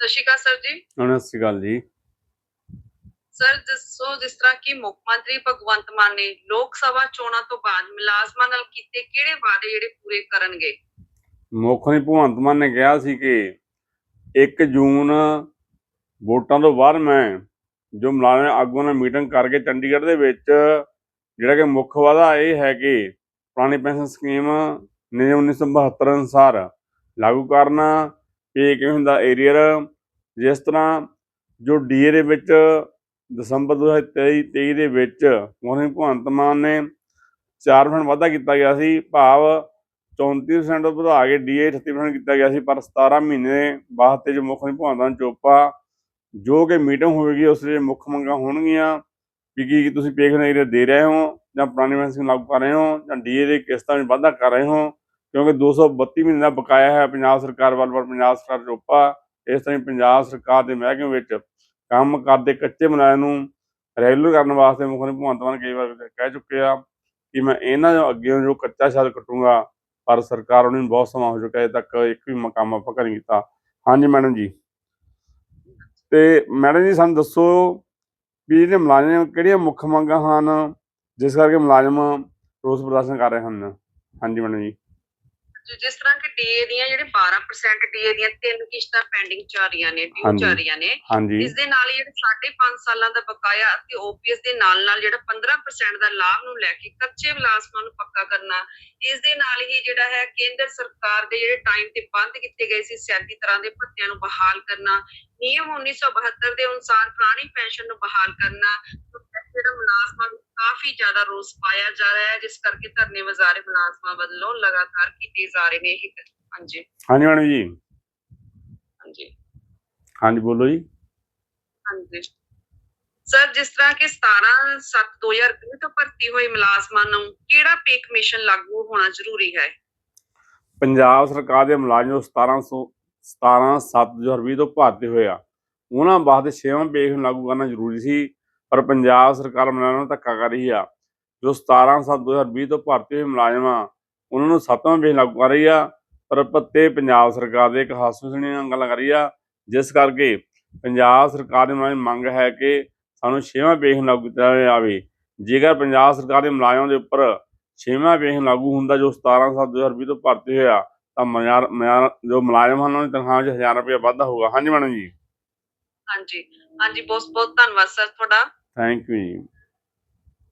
ਸਤਿ ਸ਼੍ਰੀ ਅਕਾਲ ਸਰ ਜੀ। ਹੁਣ ਸਤਿ ਸ਼੍ਰੀ ਅਕਾਲ ਜੀ। ਸਰ ਦੱਸੋ ਜਿਸ ਤਰ੍ਹਾਂ ਕਿ ਮੁੱਖ ਮੰਤਰੀ ਭਗਵੰਤ ਮਾਨ ਨੇ ਲੋਕ ਸਭਾ ਚੋਣਾਂ ਤੋਂ ਬਾਅਦ ਮੁਲਾਜ਼ਮਾਂ ਨਾਲ ਕੀਤੇ ਕਿਹੜੇ ਵਾਅਦੇ ਜਿਹੜੇ ਪੂਰੇ ਕਰਨਗੇ? ਮੁੱਖ ਮੰਤਰੀ ਭਗਵੰਤ ਮਾਨ ਨੇ ਕਿਹਾ ਸੀ ਕਿ 1 ਜੂਨ ਵੋਟਾਂ ਤੋਂ ਬਾਅਦ ਮੈਂ ਜੋ ਮੁਲਾਜ਼ਮ ਆਗੂਆਂ ਨਾਲ ਮੀਟਿੰਗ ਕਰਕੇ ਚੰਡੀਗੜ੍ਹ ਦੇ ਵਿੱਚ ਜਿਹੜਾ ਕਿ ਮੁੱਖ ਵਾਅਦਾ ਇਹ ਹੈ ਕਿ ਪੁਰਾਣੀ ਪੈਨਸ਼ਨ ਸਕੀਮ ਨਿਯਮ 1972 ਅਨੁਸਾਰ ਲਾਗੂ ਕਰਨਾ ਪੇ ਕਿਵੇਂ ਹੁੰਦਾ ਏਰੀਅਰ, ਜਿਸ ਤਰ੍ਹਾਂ ਜੋ ਡੀਏ ਦੇ ਵਿੱਚ ਦਸੰਬਰ 2023 23 ਦੇ ਵਿੱਚ ਮੁੱਖ ਭਗਵੰਤ ਮਾਨ ਨੇ 4% ਵਾਧਾ ਕੀਤਾ ਗਿਆ ਸੀ, ਭਾਵ 34% ਵਧਾ ਕੇ ਡੀਏ 38% ਕੀਤਾ ਗਿਆ ਸੀ, ਪਰ 17 ਮਹੀਨੇ ਵਾਸਤੇ ਜੋ ਮੁੱਖ ਮੰਤਰੀ ਭਗਵੰਤ ਮਾਨ ਚੋਪਾ, ਜੋ ਕਿ ਮੀਟਿੰਗ ਹੋਵੇਗੀ, ਉਸ ਦੇ ਮੁੱਖ ਮੰਗਾਂ ਹੋਣਗੀਆਂ, ਕਿ ਕੀ ਤੁਸੀਂ ਪੇਖ ਨਹੀਂ ਦੇ ਰਹੇ ਹੋ, ਜਾਂ ਪੁਰਾਣੀ ਪੈਨਸ਼ਨ ਲਾਗੂ ਕਰ ਰਹੇ ਹੋ, ਜਾਂ ਡੀਏ ਦੇ ਕਿਸ਼ਤਾਂ ਵਿੱਚ ਵਾਧਾ ਕਰ ਰਹੇ ਹੋ ਕਿਉਂਕਿ 232 ਮਹੀਨੇ ਦਾ ਬਕਾਇਆ ਹੈ ਪੰਜਾਬ ਸਰਕਾਰ ਵੱਲ ਪਰ ਪੰਜਾਬ ਸਰਕਾਰ ਚੋਪਾ ਇਸ ਤਰ੍ਹਾਂ ਪੰਜਾਬ ਸਰਕਾਰ ਦੇ ਮਹਿਕਮੇ ਵਿੱਚ ਕੰਮ ਕਰਦੇ ਕੱਚੇ ਮੁਲਾਜ਼ਮ ਨੂੰ ਰੈਗੂਲਰ ਕਰਨ ਵਾਸਤੇ ਮੁੱਖ ਮੰਤਰੀ ਭਗਵੰਤ ਮਾਨ ਕਈ ਵਾਰ ਕਹਿ ਚੁੱਕੇ ਆ ਕਿ ਮੈਂ ਇਹਨਾਂ ਦੇ ਅੱਗੇ ਜੋ ਕੱਚਾ ਛੱਲ ਕੱਟੂੰਗਾ, ਪਰ ਸਰਕਾਰ ਉਹਨੂੰ ਬਹੁਤ ਸਮਾਂ ਹੋ ਚੁੱਕਾ ਹੈ, ਅਜੇ ਤੱਕ ਇੱਕ ਵੀ ਮ- ਕੰਮ ਆਪਾਂ ਨਹੀਂ ਕੀਤਾ। ਹਾਂਜੀ ਮੈਡਮ ਜੀ। ਤੇ ਮੈਡਮ ਜੀ, ਸਾਨੂੰ ਦੱਸੋ ਵੀ ਜਿਹੜੇ ਮੁਲਾਜ਼ਮ, ਕਿਹੜੀਆਂ ਮੁੱਖ ਮੰਗਾਂ ਹਨ, ਜਿਸ ਕਰਕੇ ਮੁਲਾਜ਼ਮ ਰੋਸ ਪ੍ਰਦਰਸ਼ਨ ਕਰ ਰਹੇ ਹਨ? ਹਾਂਜੀ ਮੈਡਮ ਜੀ। ਜਿਸ ਤਰ੍ਹਾਂ ਕਿ ਡੀਏ ਦੀਆਂ ਜਿਹੜੇ 12% ਡੀਏ ਦੀਆਂ ਤਿੰਨ ਕਿਸ਼ਤਾਂ ਪੈਂਡਿੰਗ ਚੱਲ ਰਹੀਆਂ ਨੇ ਡਿਊ। ਚੱਲ ਰਹੀਆਂ ਨੇ ਇਸ ਦੇ ਨਾਲ ਹੀ ਜਿਹੜੇ 5.5 ਸਾਲਾਂ ਦਾ ਬਕਾਇਆ ਅਤੇ ਓਪੀਐਸ ਦੇ ਨਾਲ ਨਾਲ ਜਿਹੜਾ 15% ਦਾ ਲਾਭ ਨੂੰ ਲੈ ਕੇ ਕੱਚੇ ਮੁਲਾਜ਼ਮਾਂ ਨੂੰ ਪੱਕਾ ਕਰਨਾ ਇਸ ਦੇ ਨਾਲ ਹੀ ਜਿਹੜਾ ਹੈ ਕੇਂਦਰ ਸਰਕਾਰ ਦੇ ਜਿਹੜੇ ਟਾਈਮ ਤੇ ਬੰਦ ਕੀਤੇ ਗਏ ਸੀ 37 ਤਰ੍ਹਾਂ ਦੇ ਭੱਤਿਆਂ ਨੂੰ ਬਹਾਲ ਕਰਨਾ ਨਿਯਮ 1972 ਦੇ ਅਨੁਸਾਰ ਪੁਰਾਣੀ ਪੈਨਸ਼ਨ ਨੂੰ ਬਹਾਲ ਕਰਨਾ ਜਿਹੜਾ ਮੁਲਾਜ਼ਮਾਂ ਨੂੰ ਕਾਫੀ ਜ਼ਿਆਦਾ ਰੋਸ ਪਾਇਆ ਜਾ ਰਿਹਾ ਹੈ ਜਿਸ ਕਰਕੇ ਧਰਨੇ ਵਜ਼ਾਰੇ ਮੁਲਾਜ਼ਮਾਂ ਵੱਲੋਂ ਲਗਾਤਾਰ ਕੀਤੇ ਜਾ ਰਹੇ ਨੇ ਇਹ ਹਾਂਜੀ। ਹਾਂਜੀ ਮੈਡਮ ਜੀ। ਹਾਂਜੀ। ਹਾਂਜੀ ਬੋਲੋ ਜੀ। ਹਾਂਜੀ। ਸਰ ਜਿਸ ਤਰ੍ਹਾਂ ਕਿ 17 7 2020 ਤੋਂ ਭਰਤੀ ਹੋਏ ਮੁਲਾਜ਼ਮਾਂ ਨੂੰ ਕਿਹੜਾ ਪੇ ਕਮਿਸ਼ਨ ਲਾਗੂ ਹੋਣਾ ਜ਼ਰੂਰੀ ਹੈ? ਪੰਜਾਬ ਸਰਕਾਰ ਦੇ ਮੁਲਾਜ਼ਮ ਜੋ 1700 17 7 2020 ਤੋਂ ਭਰਤੀ ਹੋਏ ਆ ਉਹਨਾਂ ਵਾਸਤੇ ਛੇਵਾਂ ਪੇਖ ਨੂੰ ਲਾਗੂ ਕਰਨਾ ਜ਼ਰੂਰੀ ਸੀ। ਪਰ ਪੰਜਾਬ ਸਰਕਾਰ ਮੁਲਾਜ਼ਮਾਂ ਨੂੰ ਧੱਕਾ ਕਰ ਰਹੀ ਆ। ਜੋ 17 7 2020 ਤੋਂ ਭਰਤੀ ਹੋਏ ਮੁਲਾਜ਼ਮ ਆ, ਉਹਨਾਂ ਨੂੰ ਸੱਤਵਾਂ ਪੇਖ ਲਾਗੂ ਕਰ ਰਹੀ ਆ, ਪਰ ਪੱਤੇ ਪੰਜਾਬ ਸਰਕਾਰ ਦੇ ਇੱਕ ਹਾਸੋਹੀਣੀਆਂ ਗੱਲਾਂ ਕਰ ਰਹੀ ਆ, ਜਿਸ ਕਰਕੇ ਪੰਜਾਬ ਸਰਕਾਰ ਦੀ ਮੁਲਾਜ਼ਮ ਮੰਗ ਹੈ ਕਿ ਸਾਨੂੰ ਛੇਵਾਂ ਪੇਖ ਲਾਗੂ ਕੀਤਾ ਜਾਵੇ। ਜੇਕਰ ਪੰਜਾਬ ਸਰਕਾਰ ਦੇ ਮੁਲਾਜ਼ਮਾਂ ਦੇ ਉੱਪਰ ਛੇਵਾਂ ਪੇਖ ਲਾਗੂ ਹੁੰਦਾ, ਜੋ 17 7 2020 ਤੋਂ ਭਰਤੀ ਹੋਇਆ ਤਾਂ ਮਿਆਰ ਮਿਆਰ ਜੋ ਮੁਲਾਜ਼ਮ ਹਨ, ਉਹਨਾਂ ਦੀ ਤਨਖਾਹ 'ਚ 1000 ਰੁਪਏ ਵਾਧਾ ਹੋਊਗਾ। ਹਾਂਜੀ ਮੈਡਮ ਜੀ। ਹਾਂਜੀ। ਹਾਂਜੀ ਬਹੁਤ ਬਹੁਤ ਧੰਨਵਾਦ ਸਰ ਤੁਹਾਡਾ। ਥੈਂਕ ਯੂ ਜੀ।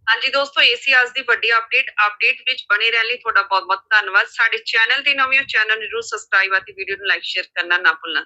ਹਾਂਜੀ ਦੋਸਤੋ ਇਹ ਸੀ ਅੱਜ ਦੀ ਵੱਡੀ ਅਪਡੇਟ ਅਪਡੇਟ ਵਿੱਚ ਬਣੇ ਰਹਿਣ ਲਈ ਤੁਹਾਡਾ ਬਹੁਤ ਬਹੁਤ ਧੰਨਵਾਦ। ਸਾਡੇ ਚੈਨਲ ਤੇ ਨਵੇਂ ਹੋ ਚੈਨਲ ਨੂੰ ਜਰੂਰ ਸਬਸਕ੍ਰਾਈਬ ਅਤੇ ਵੀਡੀਓ ਨੂੰ ਲਾਈਕ ਸ਼ੇਅਰ ਕਰਨਾ ਨਾ ਭੁੱਲਣਾ।